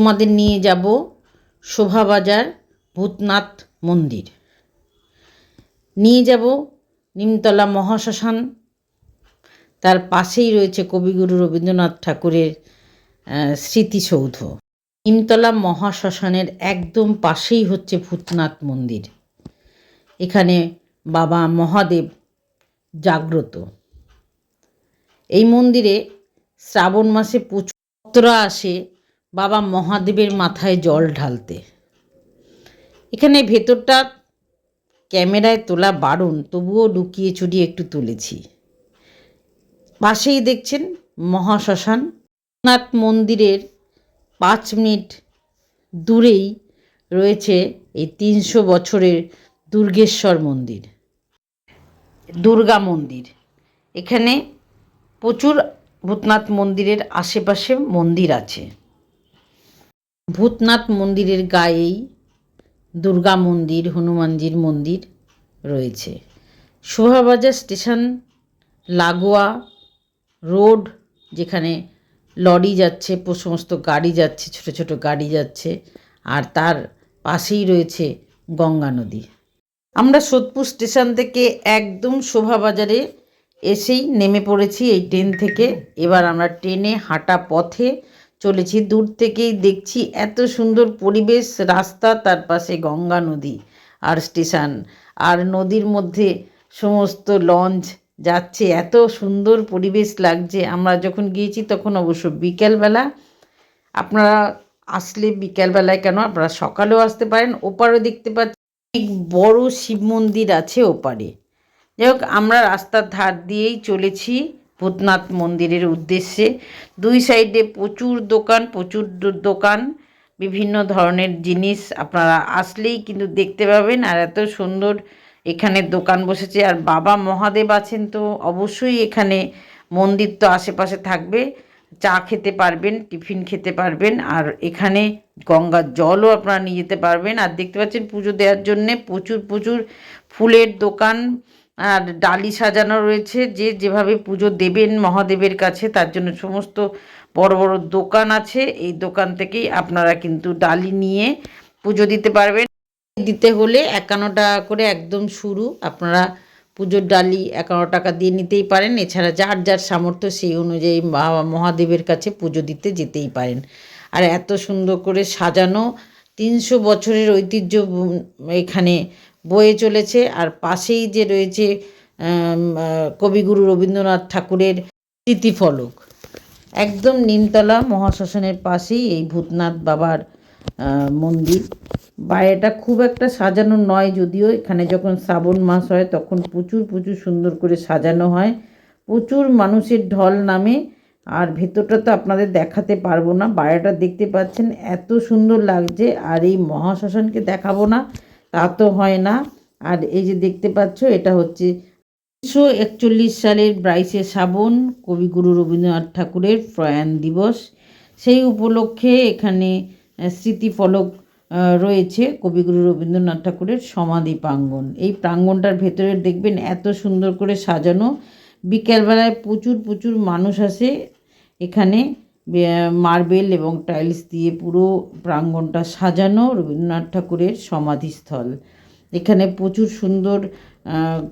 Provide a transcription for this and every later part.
তোমাদের নিয়ে যাব শোভাবাজার ভূতনাথ মন্দির। নিয়ে যাব নিমতলা মহাশ্মশান। তার পাশেই রয়েছে কবিগুরু রবীন্দ্রনাথ ঠাকুরের স্মৃতিসৌধ। নিমতলা মহাশ্মশানের একদম পাশেই হচ্ছে ভূতনাথ মন্দির। এখানে বাবা মহাদেব জাগ্রত। এই মন্দিরে শ্রাবণ মাসে প্রচুর ভক্তরা আসে। বাবা মহাদেবের মাথায় জল ঢালতে। এখানে ভেতরটা ক্যামেরায় তোলা বারণ, তবুও লুকিয়ে চুরিয়ে একটু তুলেছি। পাশেই দেখছেন মহাশ্মশান। নাথ মন্দিরের পাঁচ মিনিট দূরেই রয়েছে এই তিনশো বছরের দুর্গেশ্বর মন্দির, দুর্গা মন্দির। এখানে প্রচুর ভূতনাথ মন্দিরের আশেপাশে মন্দির আছে। ভূতনাথ মন্দিরের গায়েই দুর্গা মন্দির, হনুমানজির মন্দির রয়েছে। শোভাবাজার স্টেশন, লাগোয়া রোড, যেখানে লরি যাচ্ছে সমস্ত গাড়ি যাচ্ছে, ছোট ছোট গাড়ি যাচ্ছে, আর তার পাশেই রয়েছে গঙ্গা নদী। আমরা সোদপুর স্টেশন থেকে একদম শোভাবাজারে এসেই নেমে পড়েছি এই ট্রেন থেকে। এবার আমরা ট্রেনে হাঁটা পথে চলেছি। দূর থেকেই দেখছি এত সুন্দর পরিবেশ, রাস্তা, তার পাশে গঙ্গা নদী আর স্টেশন। আর নদীর মধ্যে সমস্ত লঞ্চ যাচ্ছে। এত সুন্দর পরিবেশ লাগছে। আমরা যখন গিয়েছি তখন অবশ্য বিকেলবেলা। আপনারা আসলে বিকেলবেলায় কেন? আপনারা সকালেও আসতে পারেন, ওপারও দেখতে পাচ্ছেন অনেক বড় শিব মন্দির আছে ওপারে। যাই হোক, আমরা রাস্তার ধার দিয়েই চলেছি। ভূতনাথ মন্দিরের উদ্দেশ্যে দুই সাইডে প্রচুর দোকান প্রচুর দোকান, বিভিন্ন ধরনের জিনিস আপনারা আসলেই কিন্তু দেখতে পাবেন। আর এত সুন্দর এখানে দোকান বসেছে। আর বাবা মহাদেব আছেন তো অবশ্যই এখানে মন্দির তো আশেপাশে থাকবে। চা খেতে পারবেন, টিফিন খেতে পারবেন। আর এখানে গঙ্গার জলও আপনারা নিয়ে যেতে পারবেন। আর দেখতে পাচ্ছেন পুজো দেওয়ার জন্যে প্রচুর প্রচুর ফুলের দোকান। আর ডালি সাজানো রয়েছে, যে যেভাবে পুজো দেবেন মহাদেবের কাছে, তার জন্য সমস্ত বড় বড় দোকান আছে। এই দোকান থেকেই আপনারা কিন্তু ডালি নিয়ে পুজো দিতে পারবেন। দিতে হলে একান্ন টাকা করে একদম শুরু। আপনারা পুজোর ডালি একান্ন টাকা দিয়ে নিতেই পারেন। এছাড়া যার যার সামর্থ্য সেই অনুযায়ী মহাদেবের কাছে পুজো দিতে যেতেই পারেন। আর এত সুন্দর করে সাজানো, তিনশো বছরের ঐতিহ্য এখানে বয়ে চলেছে আর পাশেই যে রয়েছে কবিগুরু রবীন্দ্রনাথ ঠাকুরের স্মৃতিফলক একদম নিমতলা মহাশ্মশানের পাশেই এই ভূতনাথ বাবার মন্দির। বাইরেটা খুব একটা সাজানো নয় যদিও, এখানে যখন শ্রাবণ মাস হয় তখন প্রচুর প্রচুর সুন্দর করে সাজানো হয়। প্রচুর মানুষের ঢল নামে, আর ভেতরটা তো আপনাদের দেখাতে পারব না। বাইরেটা দেখতে পাচ্ছেন, এত সুন্দর লাগছে, আর এই মহাশ্মশানকে দেখাবো না। তা তো হয় না। আর এই যে দেখতে পাচ্ছ, এটা হচ্ছে উনিশশো একচল্লিশ সালের বাইশে শ্রাবণ, কবিগুরু রবীন্দ্রনাথ ঠাকুরের প্রয়াণ দিবস। সেই উপলক্ষে এখানে স্মৃতিফলক রয়েছে কবিগুরু রবীন্দ্রনাথ ঠাকুরের সমাধি প্রাঙ্গণ। এই প্রাঙ্গণটার ভেতরে দেখবেন এত সুন্দর করে সাজানো। বিকেলবেলায় প্রচুর প্রচুর মানুষ আসে এখানে। মার্বেল এবং টাইলস দিয়ে পুরো প্রাঙ্গণটা সাজানো রবীন্দ্রনাথ ঠাকুরের সমাধিস্থল। এখানে প্রচুর সুন্দর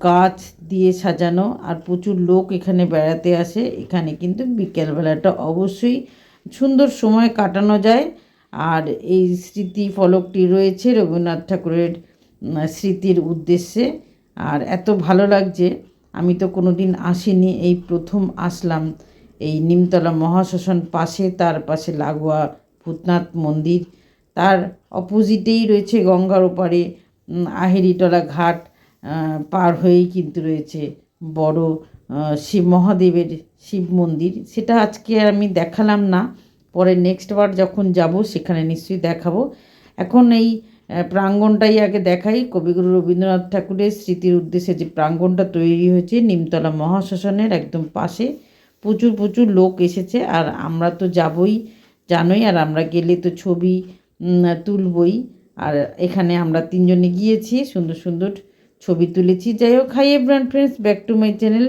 গাছ দিয়ে সাজানো আর প্রচুর লোক এখানে বেড়াতে আসে। এখানে কিন্তু বিকেলবেলাটা অবশ্যই সুন্দর সময় কাটানো যায়। আর এই স্মৃতি ফলকটি রয়েছে রবীন্দ্রনাথ ঠাকুরের স্মৃতির উদ্দেশ্যে। আর এত ভালো লাগছে, আমি তো কোনো দিন আসিনি, এই প্রথম আসলাম। এই নিমতলা মহাশ্মশান পাশে, তার পাশে লাগোয়া ভূতনাথ মন্দির। তার অপোজিটেই রয়েছে গঙ্গার ওপারে আহেরিটলা ঘাট পার হয়েই কিন্তু রয়েছে বড় শিব মহাদেবের শিব মন্দির। সেটা আজকে আমি দেখালাম না। পরে নেক্সট বার যখন যাব, সেখানে নিশ্চয়ই দেখাবো। এখন এই প্রাঙ্গণটাই আগে দেখাই। কবিগুরু রবীন্দ্রনাথ ঠাকুরের স্মৃতির উদ্দেশ্যে যে প্রাঙ্গণটা তৈরি হয়েছে, নিমতলা মহাশ্মশানের একদম পাশে প্রচুর প্রচুর লোক এসেছে আর আমরা তো যাবই, জানোই, আর আমরা গেলে তো ছবি তুলবই। আর এখানে আমরা তিনজনে গিয়েছি, সুন্দর সুন্দর ছবি তুলেছি। যাই হোক hi everyone friends back to my channel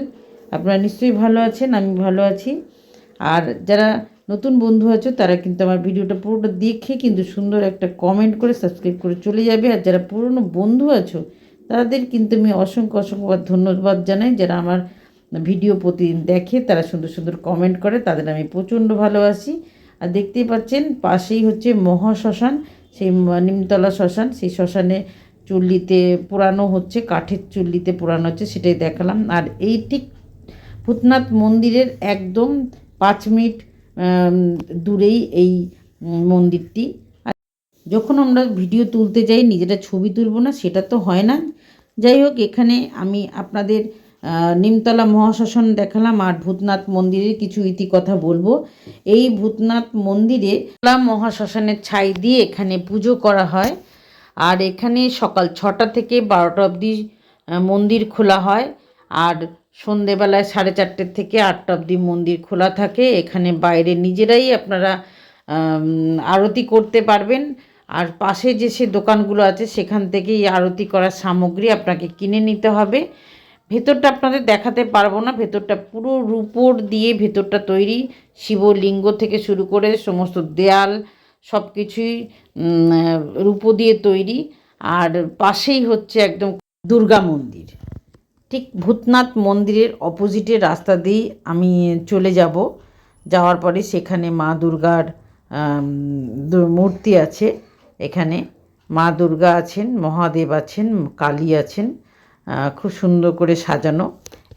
আপনারা নিশ্চয়ই ভালো আছেন, আমি ভালো আছি। আর যারা নতুন বন্ধু আছো, তারা কিন্তু আমার ভিডিওটা পুরোটা দেখে কিন্তু সুন্দর একটা কমেন্ট করে সাবস্ক্রাইব করে চলে যাবে। আর যারা পুরনো বন্ধু আছো, তাদের কিন্তু আমি অসংখ্য অসংখ্য ধন্যবাদ জানাই। যারা আমার ভিডিও প্রতিদিন দেখে তারা সুন্দর সুন্দর কমেন্ট করে, তাদের আমি প্রচণ্ড ভালোবাসি। আর দেখতেই পাচ্ছেন, পাশেই হচ্ছে মহাশ্মশান, সেই নিমতলা শ্মশান, সেই শ্মশানে চুল্লিতে পোড়ানো হচ্ছে, কাঠের চুল্লিতে পোড়ানো হচ্ছে, সেটাই দেখালাম। আর এই ঠিক ভূতনাথ মন্দিরের একদম পাঁচ মিনিট দূরেই এই মন্দিরটি। আর যখন আমরা ভিডিও তুলতে যাই, নিজেরা ছবি তুলব না, সেটা তো হয় না। যাই হোক, এখানে আমি আপনাদের নিমতলা মহাশ্মশান দেখালাম আর ভূতনাথ মন্দিরের কিছু ইতি কথা বলব। এই ভূতনাথ মন্দিরে মহাশ্মশানের ছাই দিয়ে এখানে পুজো করা হয়। আর এখানে সকাল ছটা থেকে বারোটা অবধি মন্দির খোলা হয়। আর সন্ধেবেলায় সাড়ে চারটে থেকে আটটা অবধি মন্দির খোলা থাকে। এখানে বাইরে নিজেরাই আপনারা আরতি করতে পারবেন। আর পাশে যে সে দোকানগুলো আছে, সেখান থেকে এই আরতি করার সামগ্রী আপনাকে কিনে নিতে হবে। ভেতরটা আপনাদের দেখাতে পারব না। ভেতরটা পুরো রূপোর দিয়ে ভেতরটা তৈরি। শিবলিঙ্গ থেকে শুরু করে সমস্ত দেয়াল সব কিছুই রূপো দিয়ে তৈরি। আর পাশেই হচ্ছে একদম দুর্গা মন্দির। ঠিক ভূতনাথ মন্দিরের অপোজিটের রাস্তা দিয়েই আমি চলে যাব। যাওয়ার পরে সেখানে মা দুর্গার মূর্তি আছে। এখানে মা দুর্গা আছেন, মহাদেব আছেন, কালী আছেন। খুব সুন্দর করে সাজানো।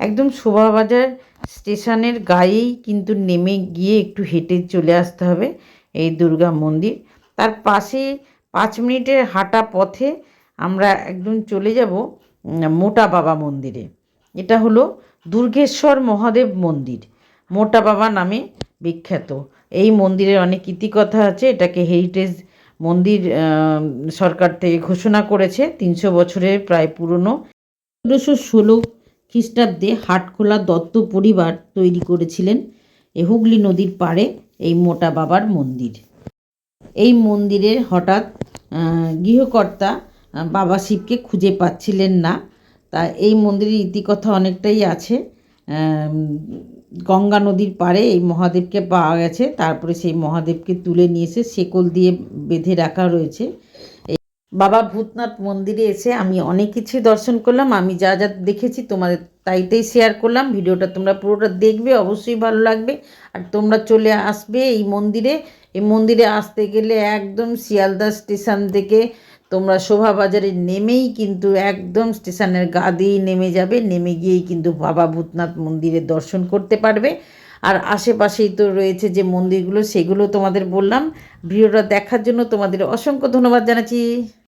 একদম শোভাবাজার স্টেশনের গায়েই কিন্তু নেমে গিয়ে একটু হেঁটে চলে আসতে হবে এই দুর্গা মন্দির। তার পাশে পাঁচ মিনিটের হাঁটা পথে আমরা একদম চলে যাব মোটা বাবা মন্দিরে। এটা হলো দুর্গেশ্বর মহাদেব মন্দির, মোটা বাবা নামে বিখ্যাত। এই মন্দিরের অনেক ইতিকথা আছে, এটাকে হেরিটেজ মন্দির সরকার থেকে ঘোষণা করেছে, তিনশো বছরের প্রায় পুরনো চৌদ্দশো ষোলো খ্রিস্টাব্দে হাটখোলা দত্ত পরিবার তৈরি করেছিলেন এই হুগলি নদীর পাড়ে এই মোটা বাবার মন্দির। এই মন্দিরের হঠাৎ গৃহকর্তা বাবা শিবকে খুঁজে পাচ্ছিলেন না। তা এই মন্দিরের ইতিকথা অনেকটাই আছে। গঙ্গা নদীর পাড়ে এই মহাদেবকে পাওয়া গেছে। তারপরে সেই মহাদেবকে তুলে নিয়ে এসে শেকল দিয়ে বেঁধে রাখা রয়েছে। বাবা ভূতনাথ মন্দিরে এসে আমি অনেক কিছুই দর্শন করলাম, আমি যা যা দেখেছি তোমাদের তাইতেই শেয়ার করলাম, ভিডিওটা তোমরা পুরোটা দেখবে, অবশ্যই ভালো লাগবে। আর তোমরা চলে আসবে এই মন্দিরে এই মন্দিরে আসতে গেলে একদম শিয়ালদা স্টেশন থেকে তোমরা শোভাবাজারে নেমেই কিন্তু একদম স্টেশনের গা দিয়েই নেমে যাবে, নেমে গিয়েই কিন্তু বাবা ভূতনাথ মন্দিরের দর্শন করতে পারবে। আর আশেপাশেই তো রয়েছে যে মন্দিরগুলো, সেগুলো তোমাদের বললাম। ভিডিওটা দেখার জন্য তোমাদের অসংখ্য ধন্যবাদ জানাচ্ছি।